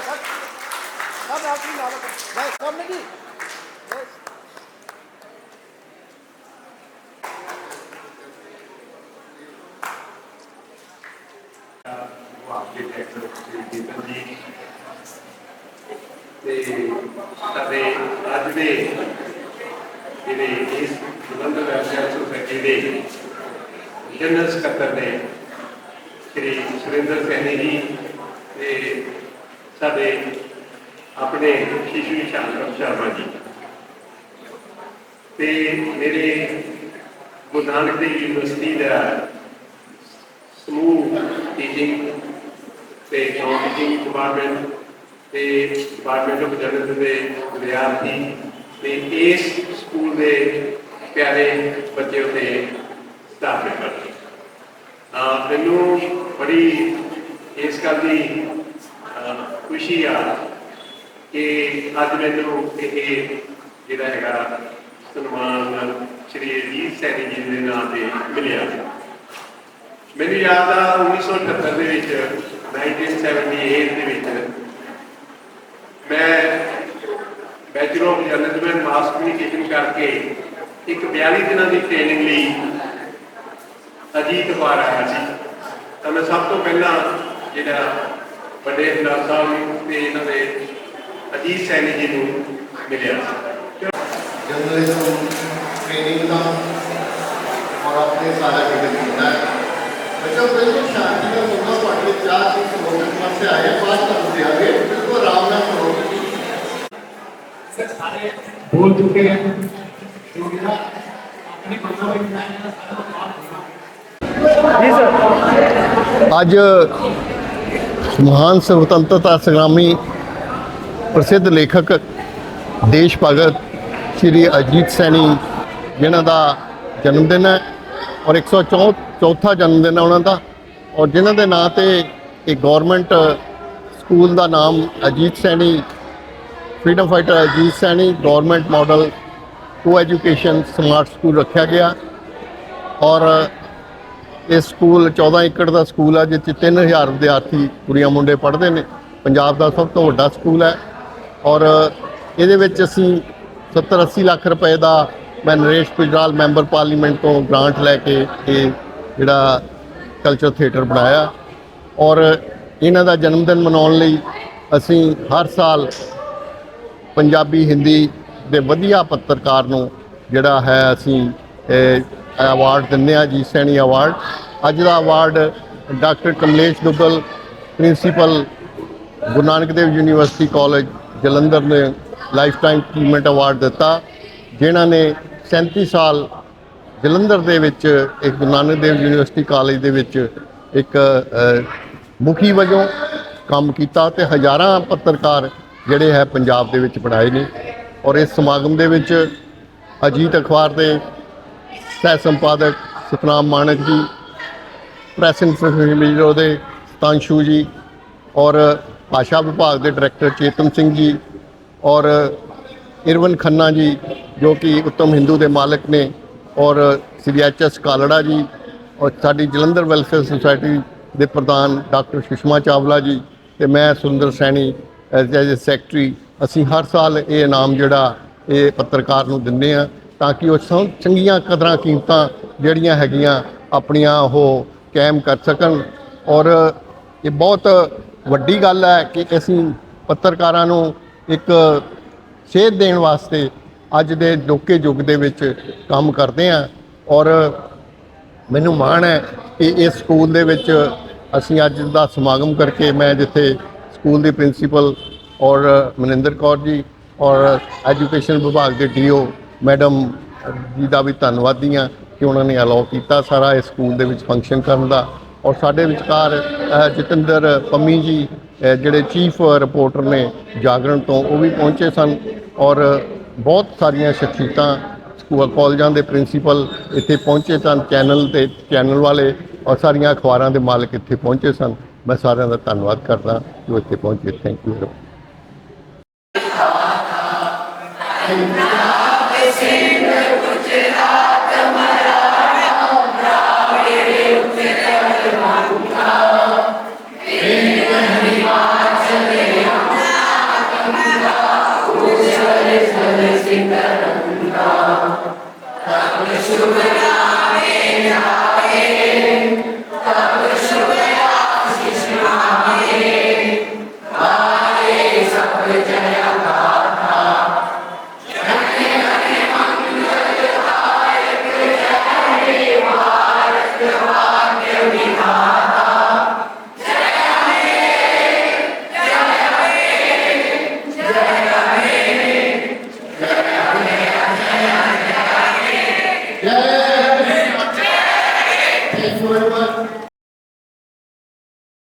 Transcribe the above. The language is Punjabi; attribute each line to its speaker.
Speaker 1: Komm, komm, auf ihn, aber komm. Komm, Niki. Los.
Speaker 2: ਤੇ ਸਾਡੇ ਅੱਜ ਦੇ ਜਿਹੜੇ ਇਸ ਜਲੰਧ ਵੈਲਫੇਅਰ ਸੁਸਾਇਟੀ ਦੇ ਜਨਰਲ ਸਕੱਤਰ ਨੇ ਸ੍ਰੀ ਸੁਰਿੰਦਰ ਸੈਣੀ ਜੀ ਤੇ ਸਾਡੇ ਆਪਣੇ ਸ਼ਿਸ਼ੂ ਸ਼ਾਂਕਰ ਸ਼ਰਮਾ ਜੀ। ਤੇ ਮੇਰੇ ਗੁਰੂ ਨਾਨਕ ਦੇਵ ਯੂਨੀਵਰਸਿਟੀ ਦਾ ਸਮੂਹ ਟੀਚਿੰਗ ਤੇ ਨੌਨ ਟੀਚਿੰਗ ਡਿਪਾਰਟਮੈਂਟ ਤੇ ਡਿਪਾਰਟਮੈਂਟ ਆਫ ਜਰਨਲਿਜ਼ਮ ਦੇ ਵਿਦਿਆਰਥੀ ਤੇ ਇਸ ਸਕੂਲ ਦੇ ਪਿਆਰੇ ਬੱਚੇ ਤੇ ਸਟਾਫ ਮੈਂਬਰ ਆ ਮੈਨੂੰ ਬੜੀ ਇਸ ਗੱਲ ਦੀ ਖੁਸ਼ੀ ਆ ਕਿ ਅੱਜ ਮੈਨੂੰ ਇਹ ਜਿਹੜਾ ਹੈਗਾ ਸਨਮਾਨ ਸ਼੍ਰੀ ਅਜੀਤ ਸੈਣੀ ਜੀ ਦੇ ਨਾਮ ਤੇ ਮਿਲਿਆ। ਮੈਨੂੰ ਯਾਦ ਆ 1978 ਦੇ ਵਿੱਚ 1978 ਦੇ ਵਿੱਚ ਮੈਂ bachelor of journalism mass communication ਕਰਕੇ ਇੱਕ 42 ਦਿਨਾਂ ਦੀ ਟ੍ਰੇਨਿੰਗ ਲਈ ਅਜੀਤ ਅਖਬਾਰ ਆਇਆ ਸੀ। ਤਾਂ ਮੈਂ ਸਭ ਤੋਂ ਪਹਿਲਾਂ ਜਿਹੜਾ ਵੱਡੇ ਹੰਦਾਰ ਸਾਹਿਬ ਨੂੰ ਤੇ ਇਹਨਾਂ ਦੇ ਅਜੀਤ ਸੈਣੀ ਜੀ ਨੂੰ ਮਿਲਿਆ ਸੀ।
Speaker 3: ਜਰਨਲਿਜ਼ਮ ਟ੍ਰੇਨਿੰਗ ਦਾ ਔਰ ਆਪਣੇ ਸਾਰਾ ਕਿਤੇ ਕੀਤਾ ਹੈ ਬੱਚਾ ਬਿਲਕੁਲ ਸ਼ਾਂਤੀ ਨਾਲ ਸੁਣਨਾ ਤੁਹਾਡੇ ਚਾਰ ਦੀ ਸਮੋਗਨ ਵਾਸਤੇ ਆਏ ਬਾਅਦ ਤੁਹਾਨੂੰ ਦਿਆਂਗੇ। ਬਿਲਕੁਲ ਆਰਾਮ ਨਾਲ ਸੁਣੋ
Speaker 1: ਸਾਰੇ ਬੋਲ ਚੁੱਕੇ हैं तो
Speaker 3: ਮਹਾਨ ਸੁਤੰਤਰਤਾ ਸੰਗਰਾਮੀ ਪ੍ਰਸਿੱਧ ਲੇਖਕ ਦੇਸ਼ ਭਗਤ ਸ਼੍ਰੀ ਅਜੀਤ ਸੈਣੀ ਜਿਨ੍ਹਾਂ ਦਾ ਜਨਮ ਦਿਨ ਹੈ ਔਰ 104 ਚੌਥਾ ਜਨਮ ਦਿਨ ਹੈ ਉਹਨਾਂ ਦਾ ਔਰ ਜਿਨ੍ਹਾਂ ਦੇ ਨਾਂ ਤੇ ਇੱਕ ਗਵਰਨਮੈਂਟ ਸਕੂਲ ਦਾ ਨਾਮ Ajit Saini freedom fighter Ajit Saini government model co education smart school ਰੱਖਿਆ ਗਿਆ ਔਰ ਇਹ ਸਕੂਲ 14 ਏਕੜ ਦਾ ਸਕੂਲ ਹੈ ਜਿਸ 'ਚ 3000 ਵਿਦਿਆਰਥੀ ਕੁੜੀਆਂ ਮੁੰਡੇ ਪੜ੍ਹਦੇ ਨੇ। ਪੰਜਾਬ ਦਾ ਸਭ ਤੋਂ ਵੱਡਾ ਸਕੂਲ ਹੈ। ਔਰ ਇਹਦੇ ਵਿੱਚ ਅਸੀਂ 70 80 ਲੱਖ ਰੁਪਏ ਦਾ ਮੈਂ ਨਰੇਸ਼ ਪਿਜਰਾਲ ਮੈਂਬਰ ਪਾਰਲੀਮੈਂਟ ਤੋਂ ਗ੍ਰਾਂਟ ਲੈ ਕੇ ਇਹ ਜਿਹੜਾ ਕਲਚਰ ਥੀਏਟਰ ਬਣਾਇਆ। ਔਰ ਇਹਨਾਂ ਦਾ ਜਨਮ ਦਿਨ ਮਨਾਉਣ ਲਈ ਅਸੀਂ ਹਰ ਸਾਲ ਪੰਜਾਬੀ, ਹਿੰਦੀ ਦੇ ਵਧੀਆ ਪੱਤਰਕਾਰ ਨੂੰ ਜਿਹੜਾ ਹੈ ਅਸੀਂ ਅਵਾਰਡ ਦਿੰਦੇ ਆ ਜੀ, ਸੈਣੀ ਅਵਾਰਡ ਅੱਜ ਦਾ award doctor Kamlesh Dubbal principal Guru Nanak Dev university college Jalandhar ਨੇ ਲਾਈਫ ਟਾਈਮ ਅਚੀਵਮੈਂਟ ਅਵਾਰਡ ਦਿੱਤਾ, ਜਿਨ੍ਹਾਂ ਨੇ 37 ਸਾਲ ਜਲੰਧਰ ਦੇ ਵਿੱਚ ਇੱਕ ਗੁਰੂ ਨਾਨਕ ਦੇਵ ਯੂਨੀਵਰਸਿਟੀ ਕਾਲਜ ਦੇ ਵਿੱਚ ਇੱਕ ਮੁਖੀ ਵਜੋਂ ਕੰਮ ਕੀਤਾ ਤੇ ਹਜ਼ਾਰਾਂ ਪੱਤਰਕਾਰ ਜਿਹੜੇ ਹੈ ਪੰਜਾਬ ਦੇ ਵਿੱਚ ਪੜ੍ਹਾਏ ਨੇ। ਔਰ ਇਸ ਸਮਾਗਮ ਦੇ ਵਿੱਚ ਅਜੀਤ ਅਖਬਾਰ ਦੇ ਸਹਿ ਸੰਪਾਦਕ ਸਤਨਾਮ ਮਾਨਕ ਜੀ ਪ੍ਰੈਸ ਇਨਫੋਰਮੇਸ਼ਨ ਬਿਊਰੋ ਦੇ ਤਾਂਸ਼ੂ ਜੀ ਔਰ ਭਾਸ਼ਾ ਵਿਭਾਗ ਦੇ ਡਾਇਰੈਕਟਰ ਚੇਤਨ ਸਿੰਘ ਜੀ ਔਰ ਇਰਵਨ ਖੰਨਾ ਜੀ, ਜੋ ਕਿ ਉੱਤਮ ਹਿੰਦੂ ਦੇ ਮਾਲਕ ਨੇ ਔਰ ਸ੍ਰੀ ਐਚ ਐਸ ਕਾਲੜਾ ਜੀ ਔਰ ਸਾਡੀ ਜਲੰਧਰ ਵੈਲਫੇਅਰ ਸੁਸਾਇਟੀ ਦੇ ਪ੍ਰਧਾਨ ਡਾਕਟਰ ਸੁਸ਼ਮਾ ਚਾਵਲਾ ਜੀ ਤੇ ਮੈਂ Sunder Saini as a secretary ਅਸੀਂ ਹਰ ਸਾਲ ਇਹ ਇਨਾਮ ਜਿਹੜਾ ਇਹ ਪੱਤਰਕਾਰ ਨੂੰ ਦਿੰਦੇ ਆ ਤਾਂ ਕਿ ਉਹ ਸੰ- ਚੰਗੀਆਂ ਕਦਰਾਂ ਕੀਮਤਾਂ ਜਿਹੜੀਆਂ ਹੈਗੀਆਂ ਆਪਣੀਆਂ ਉਹ ਕਾਇਮ ਕਰ ਸਕਣ। ਔਰ ਇਹ ਬਹੁਤ ਵੱਡੀ ਗੱਲ ਹੈ ਕਿ ਅਸੀਂ ਪੱਤਰਕਾਰਾਂ ਨੂੰ ਇੱਕ ਸੇਧ ਦੇਣ ਵਾਸਤੇ ਅੱਜ ਦੇ ਲੋਕੇ ਯੁੱਗ ਦੇ ਵਿੱਚ ਕੰਮ ਕਰਦੇ ਆ ਔਰ ਮੈਨੂੰ ਮਾਣ ਹੈ ਕਿ ਇਸ ਸਕੂਲ ਦੇ ਵਿੱਚ ਅਸੀਂ ਅੱਜ ਦਾ ਸਮਾਗਮ ਕਰਕੇ ਮੈਂ ਜਿੱਥੇ ਸਕੂਲ ਦੀ ਪ੍ਰਿੰਸੀਪਲ ਔਰ ਮਨਿੰਦਰ ਕੌਰ ਜੀ ਔਰ ਐਜੂਕੇਸ਼ਨ ਵਿਭਾਗ ਦੇ ਡੀਓ ਮੈਡਮ ਜੀ ਦਾ ਵੀ ਧੰਨਵਾਦੀ ਹਾਂ ਕਿ ਉਹਨਾਂ ਨੇ ਅਲਾਉ ਕੀਤਾ ਸਾਰਾ ਇਸ ਸਕੂਲ ਦੇ ਵਿੱਚ ਫੰਕਸ਼ਨ ਕਰਨ ਦਾ। ਔਰ ਸਾਡੇ ਵਿਚਕਾਰ ਜਤਿੰਦਰ ਪੰਮੀ ਜੀ ਜਿਹੜੇ ਚੀਫ ਰਿਪੋਰਟਰ ਨੇ ਜਾਗਰਣ ਤੋਂ, ਉਹ ਵੀ ਪਹੁੰਚੇ ਸਨ। ਔਰ ਬਹੁਤ ਸਾਰੀਆਂ ਸ਼ਖਸੀਅਤਾਂ ਸਕੂਲ ਕਾਲਜਾਂ ਦੇ ਪ੍ਰਿੰਸੀਪਲ ਇੱਥੇ ਪਹੁੰਚੇ ਸਨ ਚੈਨਲ ਤੇ ਚੈਨਲ ਵਾਲੇ ਔਰ ਸਾਰੀਆਂ ਅਖਬਾਰਾਂ ਦੇ ਮਾਲਕ ਇੱਥੇ ਪਹੁੰਚੇ ਸਨ। ਮੈਂ ਸਾਰਿਆਂ ਦਾ ਧੰਨਵਾਦ ਕਰਦਾ ਜੋ ਇੱਥੇ ਪਹੁੰਚੇ। Thank you
Speaker 4: Sina Yeah.